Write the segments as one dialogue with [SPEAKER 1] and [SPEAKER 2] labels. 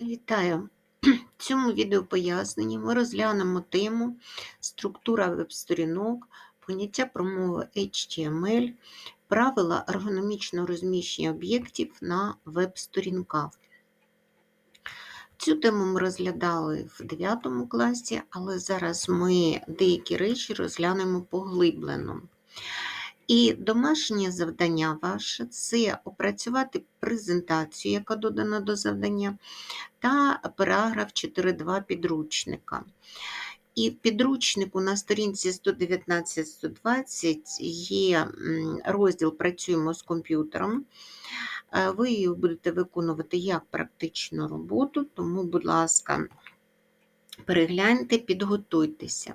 [SPEAKER 1] Вітаю! В цьому відеопоясненні ми розглянемо тему структура веб-сторінок, поняття промови HTML, правила ергономічного розміщення об'єктів на веб-сторінках. Цю тему ми розглядали в 9 класі, але зараз ми деякі речі розглянемо поглиблено. І домашнє завдання ваше це опрацювати презентацію, яка додана до завдання, та параграф 4.2 підручника. І в підручнику на сторінці 119-120 є розділ Працюємо з комп'ютером. Е, ви її будете виконувати як практичну роботу, тому, будь ласка, перегляньте, підготуйтеся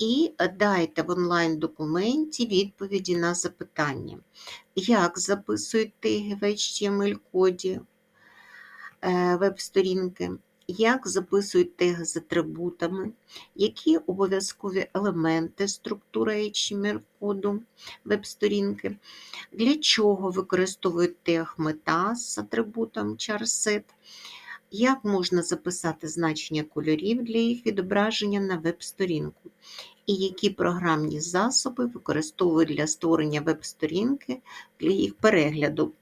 [SPEAKER 1] і дайте в онлайн-документі відповіді на запитання, як записують теги в HTML-коді е, веб-сторінки, як записують теги з атрибутами, які обов'язкові елементи структури HTML-коду веб-сторінки, для чого використовують тег мета з атрибутом charset, як можна записати значення кольорів для їх відображення на веб-сторінку, і які програмні засоби використовують для створення веб-сторінки для їх перегляду.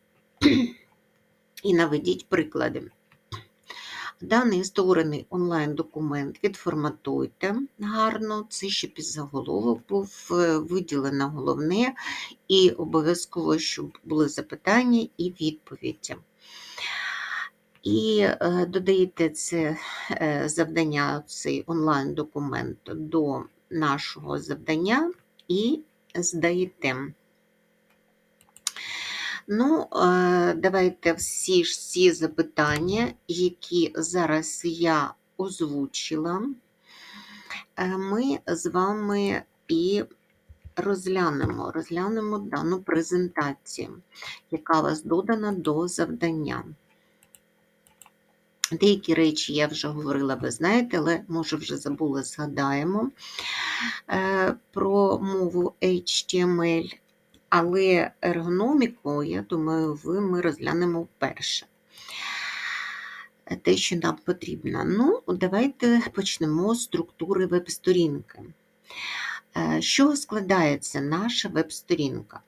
[SPEAKER 1] І наведіть приклади. Даний створений онлайн-документ відформатуйте гарно, це щоб із заголовок був е, виділено головне, і обов'язково, щоб були запитання і відповіді. І е, додаєте це е, завдання, цей онлайн-документ до нашого завдання і здаєте. Ну, е, давайте всі ж ці запитання, які зараз я озвучила, ми з вами і розглянемо, розглянемо дану презентацію, яка вас додана до завдання. Деякі речі я вже говорила, ви знаєте, але, може, вже забули, згадаємо е, про мову HTML, але ергономіку, я думаю, ви ми розглянемо вперше. Те, що нам потрібно. Ну, давайте почнемо з структури веб-сторінки. З чого складається наша веб-сторінка?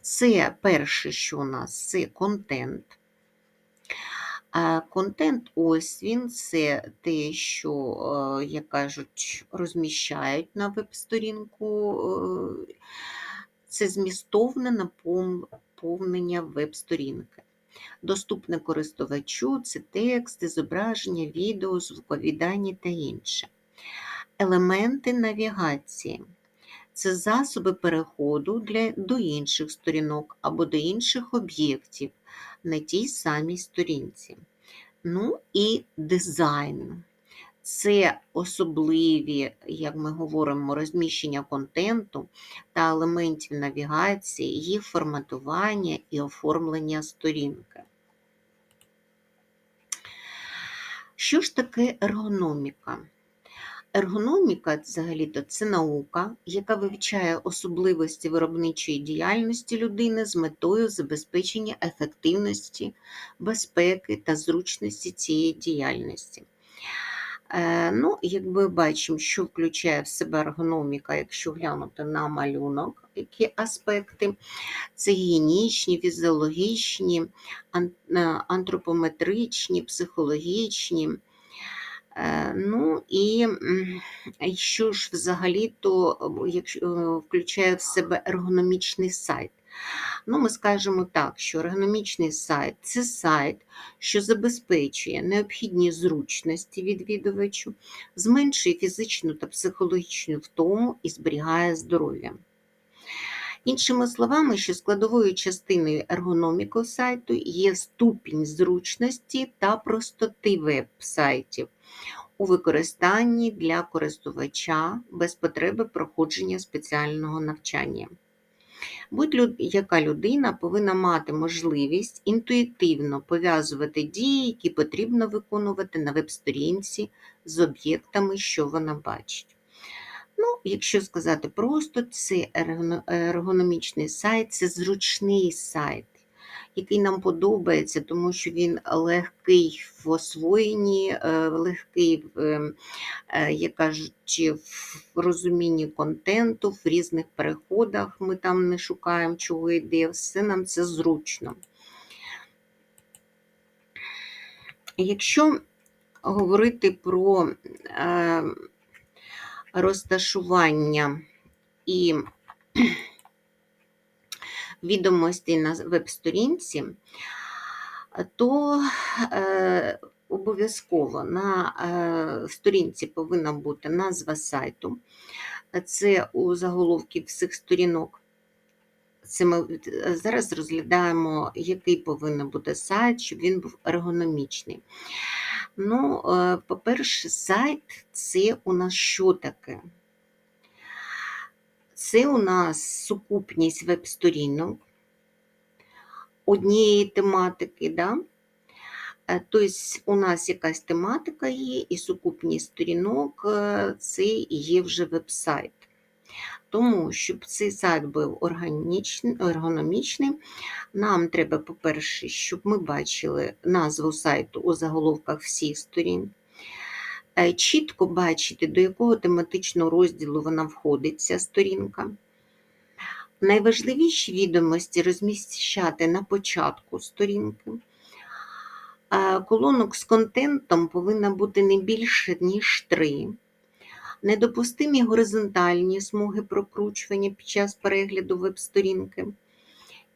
[SPEAKER 1] Це перше, що у нас це контент. Контент ось він це те, що, е, як кажуть, розміщають на веб-сторінку. Е, це змістовне наповнення веб-сторінки. Доступне користувачу це тексти, зображення, відео, звукові дані та інше. Елементи навігації це засоби переходу для, до інших сторінок або до інших об'єктів на тій самій сторінці. Ну і дизайн. Це особливі, як ми говоримо, розміщення контенту та елементів навігації, їх форматування і оформлення сторінки. Що ж таке ергономіка? Ергономіка взагалі-то це наука, яка вивчає особливості виробничої діяльності людини з метою забезпечення ефективності, безпеки та зручності цієї діяльності. Е, ну, Якби бачимо, що включає в себе ергономіка, якщо глянути на малюнок, які аспекти, це гігієнічні, фізіологічні, е, антропометричні, психологічні. Е, ну і що ж взагалі то якщо е, включає в себе ергономічний сайт. Ну, Ми скажемо так, що ергономічний сайт це сайт, що забезпечує необхідні зручності відвідувачу, зменшує фізичну та психологічну втому і зберігає здоров'я. Іншими словами, що складовою частиною ергономіку сайту є ступінь зручності та простоти веб-сайтів у використанні для користувача без потреби проходження спеціального навчання. Будь-яка людина повинна мати можливість інтуїтивно пов'язувати дії, які потрібно виконувати на веб-сторінці з об'єктами, що вона бачить. Ну, Якщо сказати просто, це ергономічний сайт, це зручний сайт, який нам подобається, тому що він легкий в освоєнні, е, легкий в, ем, е, як кажуть, в розумінні контенту, в різних переходах ми там не шукаємо, чого йде, все нам це зручно. Якщо говорити про е, розташування і відомостей на веб-сторінці, то е, обов'язково на е, сторінці повинна бути назва сайту. Це у заголовків всіх сторінок. Це ми зараз розглядаємо, який повинен бути сайт, щоб він був ергономічний. Ну, е, по-перше, сайт це у нас що таке? Це у нас сукупність веб-сторінок однієї тематики. Да? Тобто у нас якась тематика є, і сукупність сторінок е, це є вже веб-сайт. Тому, щоб цей сайт був ергономічний, нам треба, по-перше, щоб ми бачили назву сайту у заголовках всіх сторін. Е, чітко бачити, до якого тематичного розділу вона входить, ця сторінка. Найважливіші відомості розміщати на початку сторінки. Колонок з контентом повинна бути не більше, ніж 3. Недопустимі горизонтальні смуги прокручування під час перегляду веб-сторінки.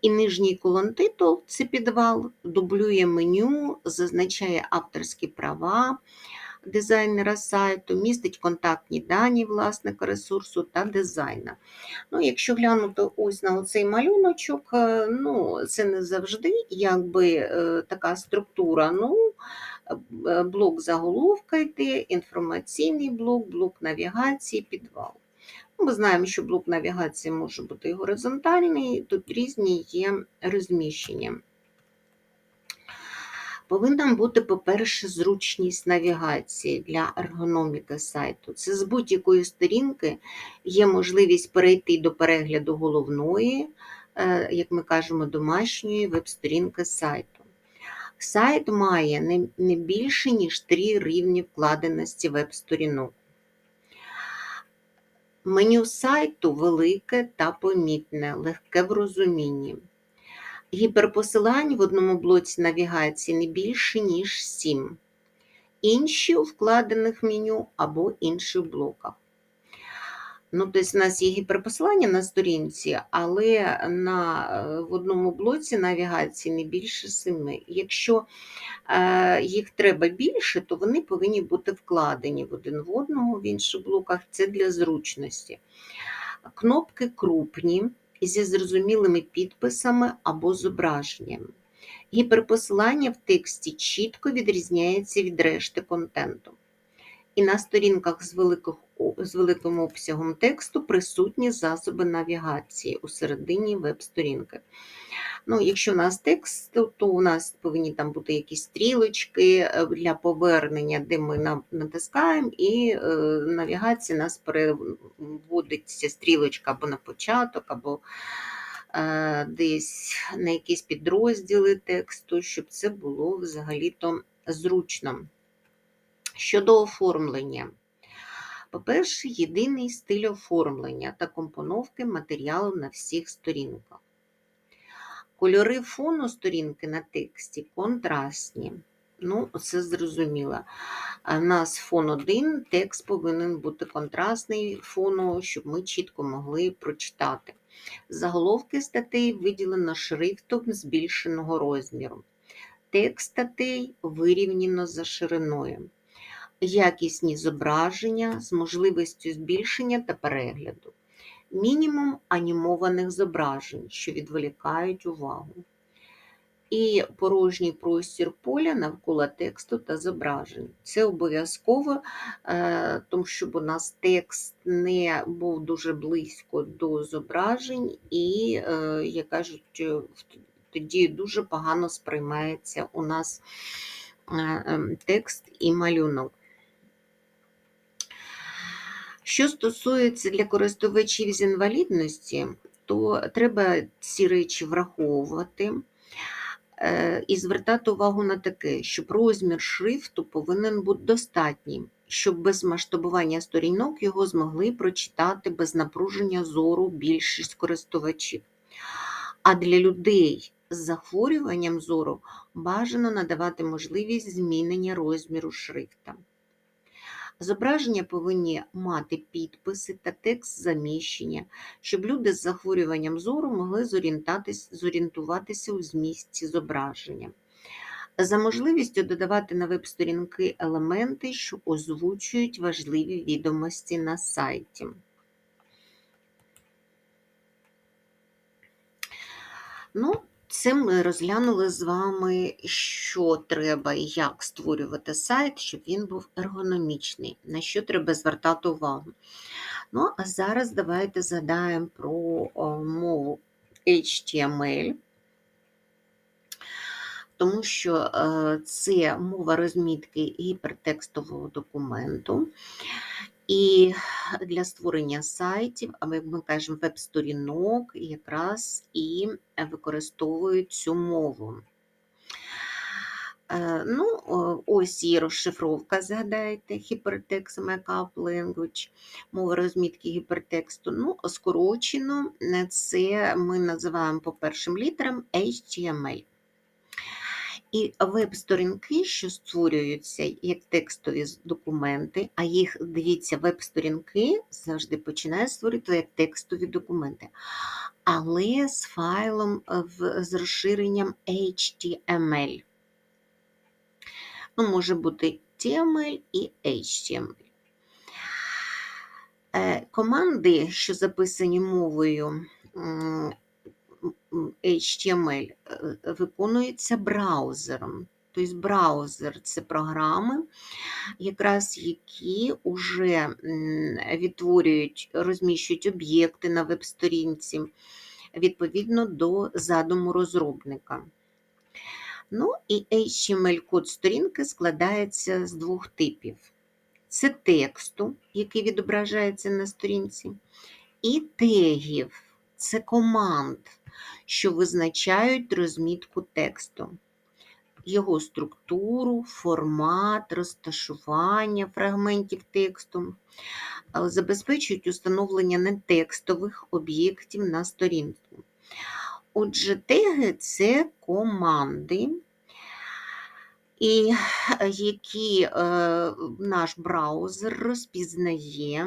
[SPEAKER 1] І нижній колон титул це підвал, дублює меню, зазначає авторські права, дизайнера сайту, містить контактні дані власника ресурсу та дизайна. Ну, Якщо глянути ось на цей малюночок, е, ну, це не завжди якби е, така структура. ну, е, Блок заголовка йде, інформаційний блок, блок навігації, підвал. Ну, ми знаємо, що блок навігації може бути горизонтальний, тут різні є розміщення. Повинна бути, по-перше, зручність навігації для ергономіки сайту. Це з будь-якої сторінки є можливість перейти до перегляду головної, е, як ми кажемо, домашньої веб-сторінки сайту. Сайт має не більше, ніж три рівні вкладеності веб-сторінок. Меню сайту велике та помітне, легке в розумінні. Гіперпосилань в одному блоці навігації не більше, ніж 7. Інші у вкладених меню або інших блоках. Ну, тобто У нас є гіперпосилання на сторінці, але на, в одному блоці навігації не більше 7. Якщо е, їх треба більше, то вони повинні бути вкладені в один в одного в інших блоках. Це для зручності. Кнопки крупні зі зрозумілими підписами або зображеннями. Гіперпосилання в тексті чітко відрізняється від решти контенту. І на сторінках з великих, з великим обсягом тексту присутні засоби навігації у середині веб-сторінки. Ну, Якщо у нас текст, то у нас повинні там бути якісь стрілочки е, для повернення, де ми натискаємо, і е, навігація нас переводиться стрілочка або на початок, або е, десь на якісь підрозділи тексту, щоб це було взагалі-то зручно. Щодо оформлення. По-перше, єдиний стиль оформлення та компоновки матеріалу на всіх сторінках. Кольори фону сторінки на тексті контрастні. Ну, це зрозуміло. У нас фон один, текст повинен бути контрастний фону, щоб ми чітко могли прочитати. Заголовки статей виділено шрифтом збільшеного розміру. Текст статей вирівняно за шириною. Якісні зображення з можливістю збільшення та перегляду мінімум анімованих зображень, що відволікають увагу. І порожній простір поля навколо тексту та зображень. Це обов'язково, е, тому щоб у нас текст не був дуже близько до зображень, і, е, як кажуть, тоді дуже погано сприймається у нас е, ем, текст і малюнок. Що стосується для користувачів з інвалідності, то треба ці речі враховувати. Е, І звертати увагу на таке, щоб розмір шрифту повинен бути достатнім, щоб без масштабування сторінок його змогли прочитати без напруження зору більшість користувачів. А для людей з захворюванням зору бажано надавати можливість змінення розміру шрифта. Зображення повинні мати підписи та текст заміщення, щоб люди з захворюванням зору могли зорієнтуватися у змісті зображення. За можливістю додавати на веб-сторінки елементи, що озвучують важливі відомості на сайті. Ну, це ми розглянули з вами, що треба і як створювати сайт, щоб він був ергономічний, на що треба звертати увагу. Ну, а зараз давайте згадаємо про мову HTML, тому що е, це мова розмітки гіпертекстового документу. І для створення сайтів, як ми кажемо, веб-сторінок якраз і використовують цю мову. Е, Ну, ось і розшифровка, згадайте, Hypertext Markup Language, мова розмітки гіпертексту. Ну, скорочено, е, це ми називаємо по першим літерам HTML. І веб-сторінки, що створюються як текстові документи, а їх, дивіться, веб-сторінки завжди починають створити як текстові документи, але з файлом е, з розширенням HTML. Ну, може бути TML і HTML. Е, Команди, що записані мовою HTML, е, виконуються браузером. Тобто браузер це програми, якраз які вже відтворюють, розміщують об'єкти на веб-сторінці відповідно до задуму розробника. Ну і HTML-код сторінки складається з двох типів: це тексту, який відображається на сторінці, і тегів це команд, що визначають розмітку тексту, його структуру, формат, розташування фрагментів тексту, забезпечують установлення нетекстових об'єктів на сторінку. Отже, теги це команди, і які е, наш браузер розпізнає,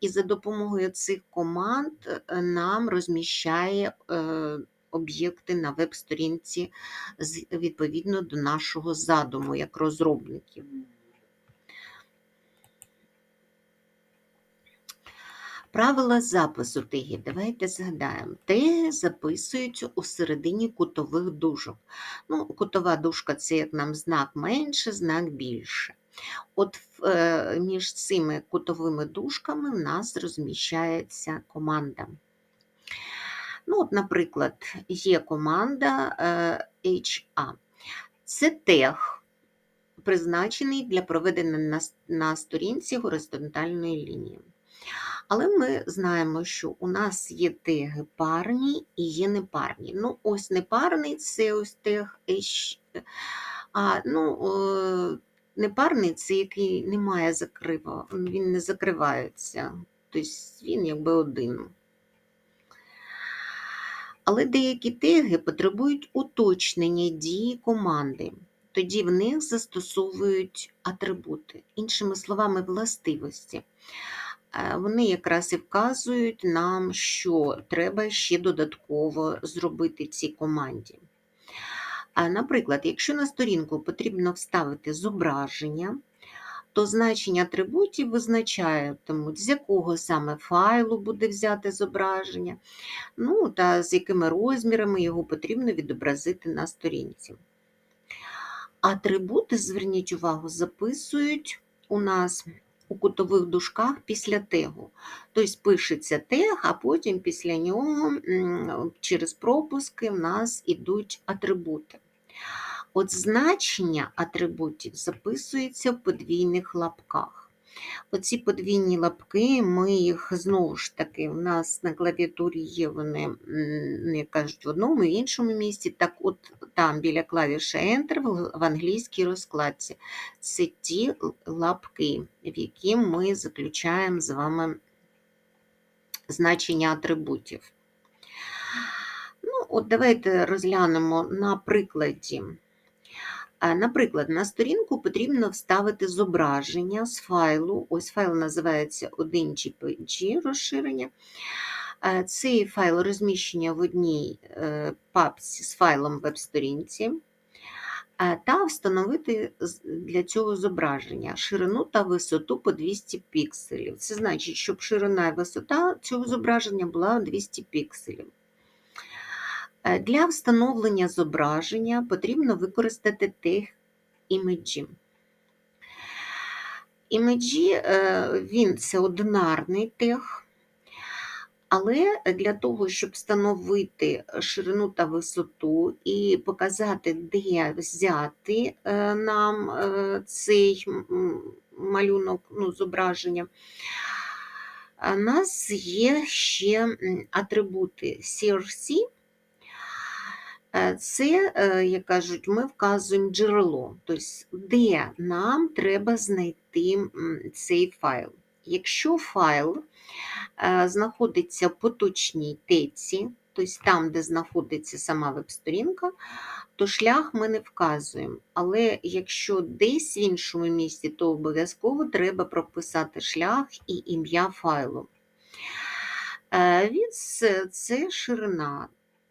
[SPEAKER 1] і за допомогою цих команд е, нам розміщає е, об'єкти на веб-сторінці з- відповідно до нашого задуму як розробників. Правила запису тегів. Давайте згадаємо. Теги записуються у середині кутових дужок. Ну, кутова дужка це як нам знак менше, знак більше. От е, між цими кутовими дужками в нас розміщається команда. Ну, от, наприклад, є команда е, HA. Це тег, призначений для проведення на, на сторінці горизонтальної лінії. Але ми знаємо, що у нас є теги парні і є непарні. Ну, ось непарний це ось тег H, а ну, е, непарний це який не має закрива, він не закривається. Тобто він якби один. Але деякі теги потребують уточнення дії команди. Тоді в них застосовують атрибути, іншими словами, властивості. Е, Вони якраз і вказують нам, що треба ще додатково зробити цій команді. Наприклад, якщо на сторінку потрібно вставити зображення, то значення атрибутів визначатимуть, з якого саме файлу буде взяти зображення, ну та з якими розмірами його потрібно відобразити на сторінці. Атрибути, зверніть увагу, записують у нас у кутових дужках після тегу. Тобто пишеться тег, а потім після нього через пропуски в нас ідуть атрибути. От значення атрибутів записується в подвійних лапках. Оці подвійні лапки, ми їх знову ж таки, у нас на клавіатурі є вони, м, як кажуть, в одному і іншому місці. Так от там біля клавіші Enter в англійській розкладці. Це ті лапки, в які ми заключаємо з вами значення атрибутів. Ну, от давайте розглянемо на прикладі. Наприклад, на сторінку потрібно вставити зображення з файлу. Ось файл називається 1GPG розширення. Цей файл розміщення в одній е, папці з файлом веб-сторінці. Та встановити для цього зображення ширину та висоту по 200 пікселів. Це значить, щоб ширина і висота цього зображення була 200 пікселів. Е, Для встановлення зображення потрібно використати тег імеджі. Імеджі е, він це одинарний тег, але для того, щоб встановити ширину та висоту і показати, де взяти е, нам цей малюнок, ну, зображення, у нас є ще атрибути CRC. Е, Це, е, як кажуть, ми вказуємо джерело, тобто де нам треба знайти цей файл. Якщо файл е, знаходиться в поточній теці, тобто там, де знаходиться сама веб-сторінка, то шлях ми не вказуємо. Але якщо десь в іншому місці, то обов'язково треба прописати шлях і ім'я файлу. Відс це ширина.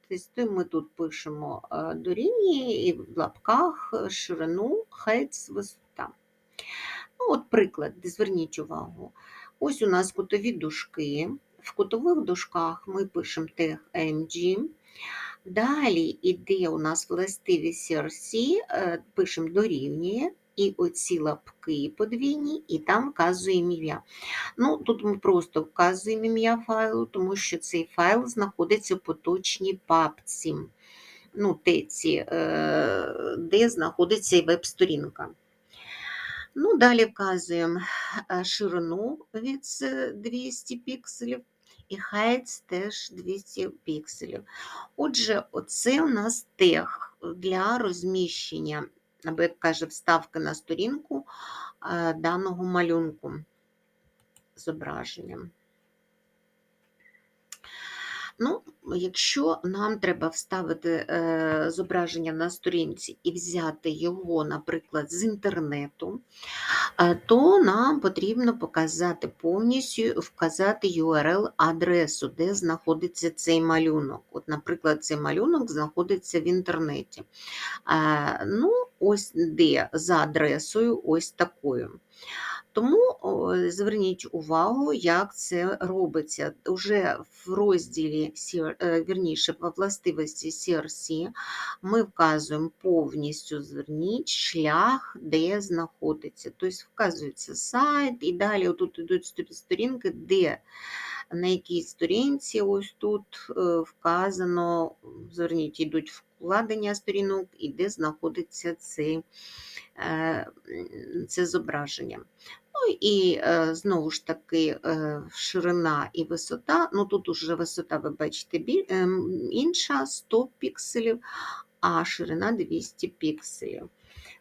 [SPEAKER 1] Тобто ми тут пишемо е, дорівнює і в лапках е, ширину, height, висота. Ну, от приклад, зверніть увагу. Ось у нас кутові дужки. В кутових дужках ми пишемо тег MG. Далі іде у нас властивість CRC, е, пишемо дорівнює, і оці лапки подвійні, і там вказуємо ім'я. Ну, тут ми просто вказуємо ім'я файлу, тому що цей файл знаходиться в поточній папці, ну, теці, е, де знаходиться веб-сторінка. Ну, далі вказуємо е, ширину від е, 200 пікселів і height теж 200 пікселів. Отже, оце у нас тег для розміщення, або, як каже, вставки на сторінку е, даного малюнку зображення. Ну, якщо нам треба вставити е, зображення на сторінці і взяти його, наприклад, з інтернету, е, то нам потрібно показати повністю, вказати URL-адресу, де знаходиться цей малюнок. От, наприклад, цей малюнок знаходиться в інтернеті. Е, ну, ось де за адресою, ось такою. Тому зверніть увагу, як це робиться. Уже в розділі е, вірніше, во властивості CRC ми вказуємо повністю зверніть шлях, де знаходиться. Тобто вказується сайт, і далі тут йдуть сторінки, де на якій сторінці ось тут е, вказано, зверніть, йдуть вкладення сторінок і де знаходиться цей, е, це зображення. Ну і е, знову ж таки ширина і висота. Ну тут уже висота, ви бачите, інша 100 пікселів, а ширина 200 пікселів.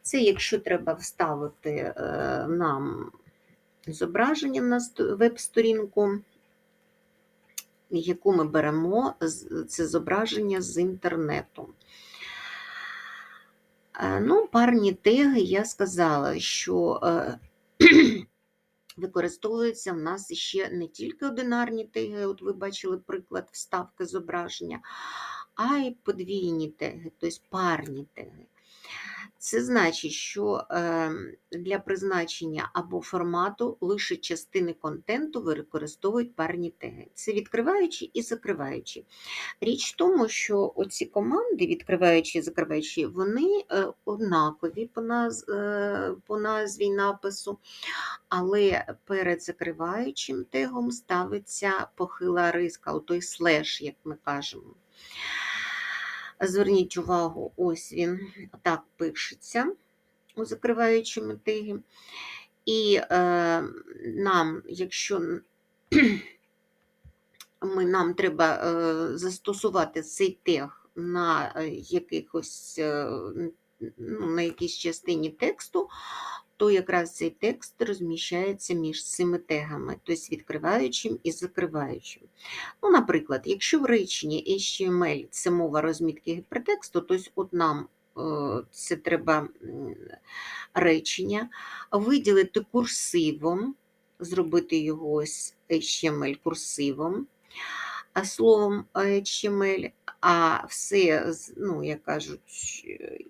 [SPEAKER 1] Це якщо треба вставити нам зображення на веб-сторінку, яку ми беремо, це зображення з інтернету. Е, Ну, парні теги я сказала, що е, використовуються в нас ще не тільки одинарні теги, от ви бачили приклад вставки зображення, а й подвійні теги, тобто парні теги. Це значить, що е, для призначення або формату лише частини контенту використовують парні теги. Це відкриваючі і закриваючі. Річ в тому, що оці команди, відкриваючі і закриваючі, вони е, однакові по, наз, е, по назві напису, але перед закриваючим тегом ставиться похила риска, той слеш, як ми кажемо. Зверніть увагу, ось він так пишеться у закриваючому тегі. І е, нам, якщо ми, нам треба е, застосувати цей тег на е, якихось, е, ну, на якійсь частині тексту, то якраз цей текст розміщається між цими тегами, тобто відкриваючим і закриваючим. Ну, наприклад, якщо в реченні HTML це мова розмітки гіпертексту, то от нам е, це треба речення виділити курсивом, зробити його ось HTML курсивом, а словом HTML, а все, ну, як кажуть,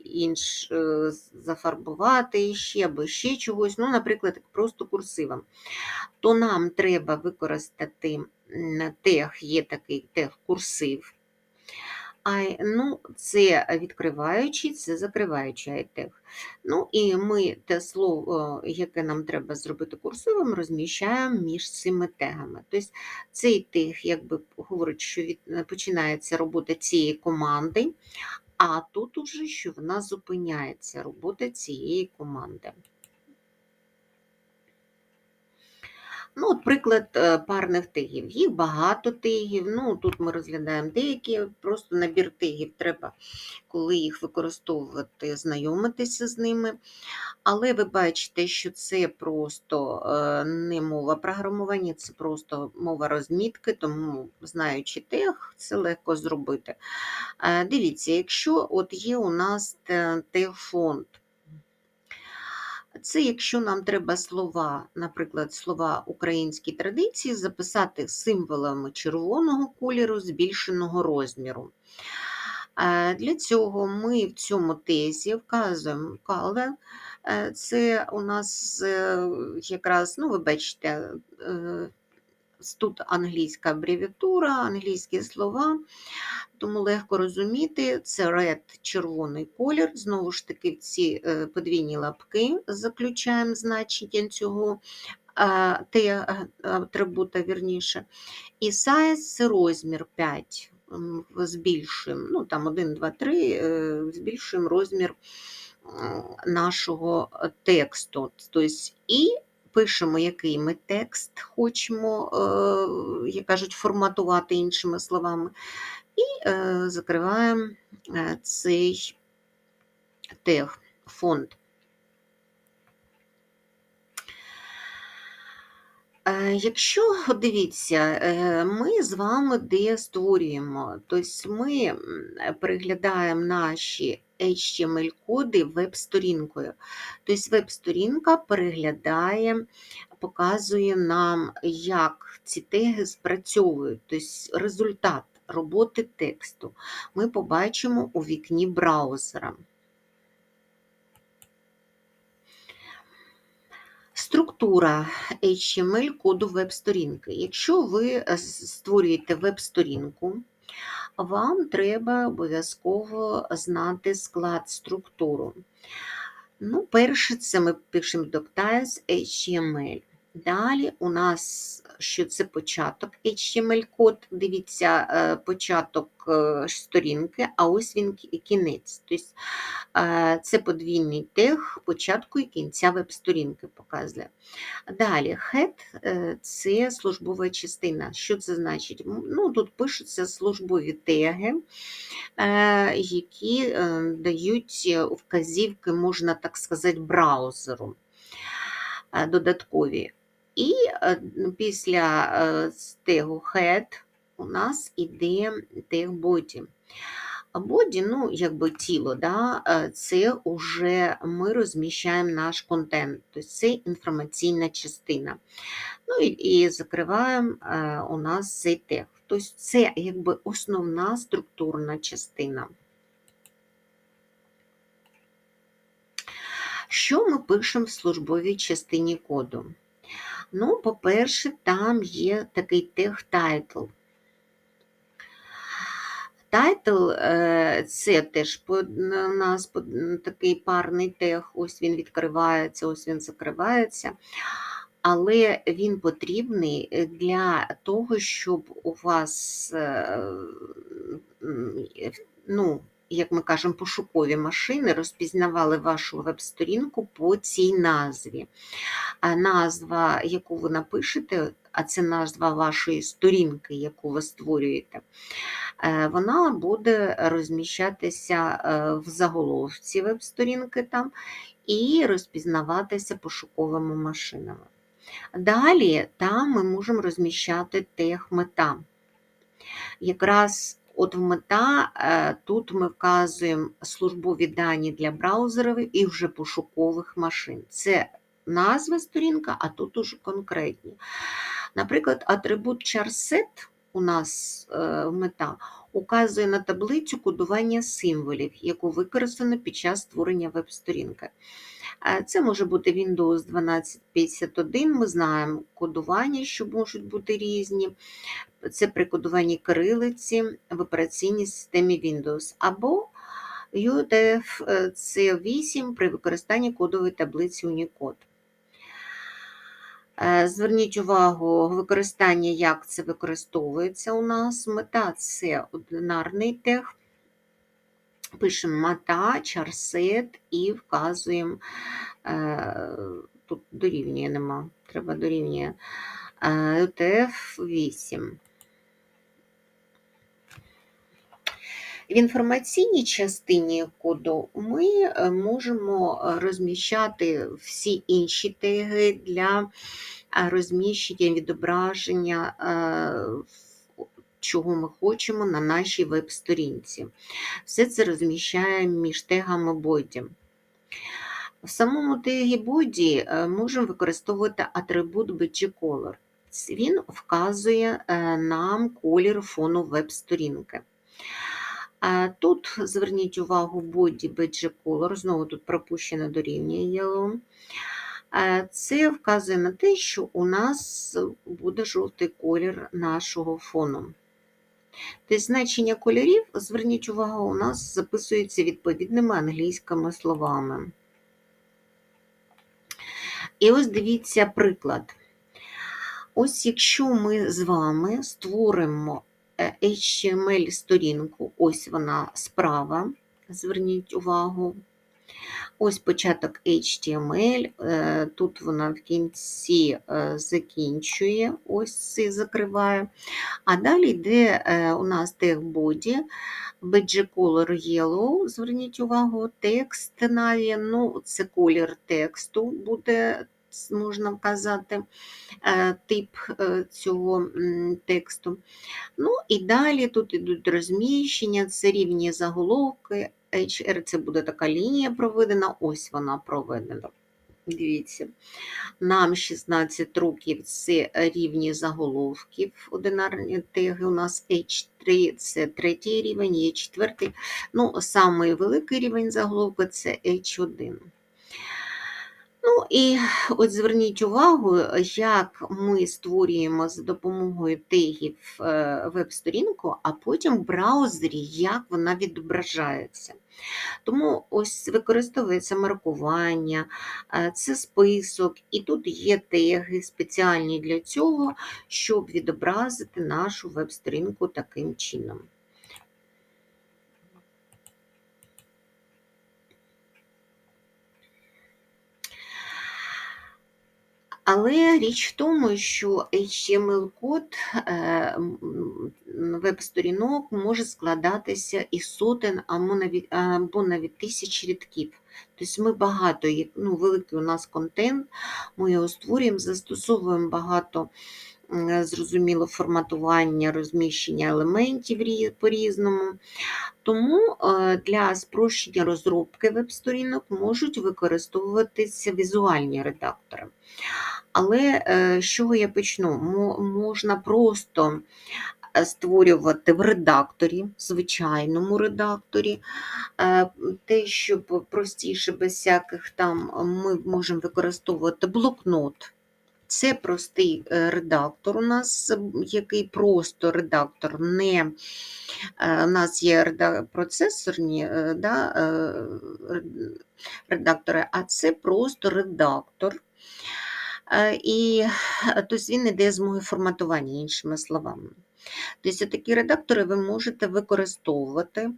[SPEAKER 1] інш е, зафарбувати ще або ще чогось, ну, наприклад, просто курсивом, то нам треба використати тех, є такий тег курсив. Ну, це відкриваючий, це закриваючий айтег. Ну, і ми те слово, яке нам треба зробити курсивом, розміщаємо між цими тегами. Тобто цей тег, якби говорить, що від, починається робота цієї команди, а тут уже, що вона зупиняється робота цієї команди. Ну, от приклад е, парних тегів. Їх багато тегів. Ну, тут ми розглядаємо деякі, просто набір тегів треба, коли їх використовувати, знайомитися з ними. Але ви бачите, що це просто е, не мова програмування, це просто мова розмітки, тому, знаючи тег, це легко зробити. Е, Дивіться, якщо от є у нас те- тег-фонд, це якщо нам треба слова, наприклад, слова українські традиції, записати символами червоного кольору збільшеного розміру. Е, Для цього ми в цьому тезі вказуємо color. Е, Це у нас е, якраз, ну, ви бачите, е, тут англійська абревіатура, англійські слова, тому легко розуміти. Це red червоний колір. Знову ж таки, ці е, подвійні лапки заключаємо значення цього те атрибута, вірніше. І це розмір 5. Збільшуємо, ну там 1, 2, 3, е, збільшуємо розмір нашого тексту. Тобто, і пишемо, який ми текст хочемо, е, як кажуть, форматувати іншими словами, і е, закриваємо е, цей тег, фонд. Якщо дивіться, ми з вами де створюємо, тобто ми переглядаємо наші HTML-коди веб-сторінкою. Тобто веб-сторінка переглядає, показує нам, як ці теги спрацьовують, тобто результат роботи тексту. Ми побачимо у вікні браузера. Структура HTML коду веб-сторінки. Якщо ви е, створюєте веб-сторінку, вам треба обов'язково знати склад структуру. Ну, перше, це ми пишемо Doctiles HTML. Далі у нас, що це початок HTML-код, дивіться, е, початок е, сторінки, а ось він кінець. Тобто е, це подвійний тег початку і кінця веб-сторінки показує. Далі, head це службова частина. Що це значить? Ну, тут пишуться службові теги, які дають вказівки, можна так сказати, браузеру додаткові. І е, після е, з head у нас іде тег body. Боді, ну, якби тіло, да, е, це вже ми розміщаємо наш контент, тобто це інформаційна частина. Ну і, і закриваємо у нас цей тег. Тобто це якби основна структурна частина. Що ми пишемо в службовій частині коду? Ну, по-перше, там є такий тег title. Тайтл е, це теж у нас такий парний тег, ось він відкривається, ось він закривається. Але він потрібний для того, щоб у вас е, ну, як ми кажемо, пошукові машини розпізнавали вашу веб-сторінку по цій назві. А назва, яку ви напишете, а це назва вашої сторінки, яку ви створюєте, е, вона буде розміщатися е, в заголовці веб-сторінки там і розпізнаватися пошуковими машинами. Далі там ми можемо розміщати тег мета. Якраз от в мета е, тут ми вказуємо службові дані для браузерів і вже пошукових машин. Це назва сторінка, а тут уже конкретні. Наприклад, атрибут charset у нас е, мета указує на таблицю кодування символів, яку використано під час створення веб-сторінки. Е, Це може бути Windows 1251, ми знаємо кодування, що можуть бути різні. Це при кодуванні кирилиці в операційній системі Windows, або UTF-8 при використанні кодової таблиці Unicode. Е, Зверніть увагу, використання, як це використовується у нас. Мета це одинарний тег. Пишемо мета, чарсет і вказуємо, е, тут дорівнює нема, треба дорівнює е, UTF-8. В інформаційній частині коду ми е, можемо розміщати всі інші теги для розміщення відображення, е, чого ми хочемо на нашій веб-сторінці. Все це розміщаємо між тегами боді. В самому тегі боді е, можемо використовувати атрибут BG-Color. Він вказує е, нам колір фону веб-сторінки. Тут зверніть увагу body badge color, знову тут пропущено дорівнює yellow. А Це вказує на те, що у нас буде жовтий колір нашого фону. Тобто значення кольорів, зверніть увагу, у нас записується відповідними англійськими словами. І ось дивіться приклад. Ось якщо ми з вами створимо HTML-сторінку, ось вона справа, зверніть увагу. Ось початок HTML, е, тут вона в кінці е, закінчує, ось це закриває. А далі йде е, у нас тег body, BG Color Yellow, зверніть увагу, текст наві, ну, це колір тексту буде можна вказати тип цього тексту. Ну і далі тут йдуть розміщення, це рівні заголовки. HR це буде така лінія проведена, ось вона проведена. Дивіться, нам 16 років це рівні заголовків, одинарні теги. У нас H3 це третій рівень, є четвертий. Ну, самий великий рівень заголовка це H1. Ну і от зверніть увагу, як ми створюємо за допомогою тегів е, веб-сторінку, а потім в браузері, як вона відображається. Тому ось використовується маркування, е, це список, і тут є теги спеціальні для цього, щоб відобразити нашу веб-сторінку таким чином. Але річ в тому, що HTML-код е, веб-сторінок може складатися із сотень або навіть тисяч рядків. Тобто ми багато, ну, великий у нас контент, ми його створюємо, застосовуємо багато зрозуміло форматування, розміщення елементів по-різному. Тому е, для спрощення розробки веб-сторінок можуть використовуватися візуальні редактори. Але е, з чого я почну? Можна просто е, створювати в редакторі, звичайному редакторі, те, щоб простіше без всяких там ми можемо використовувати блокнот. Це простий е, редактор у нас, який просто редактор, не у нас є процесорні да, редактори, а це просто редактор. І тобто він йде з мого форматування, іншими словами. Тобто такі редактори ви можете використовувати.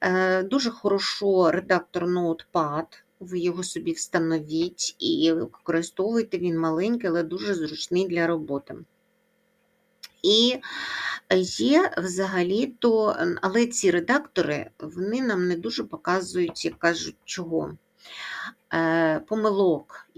[SPEAKER 1] Е, Дуже хорошо редактор Notepad, ви його собі встановіть і використовуйте, він маленький, але дуже зручний для роботи. І є взагалі-то, але ці редактори, вони нам не дуже показують, як кажуть, чого. Е, Помилок,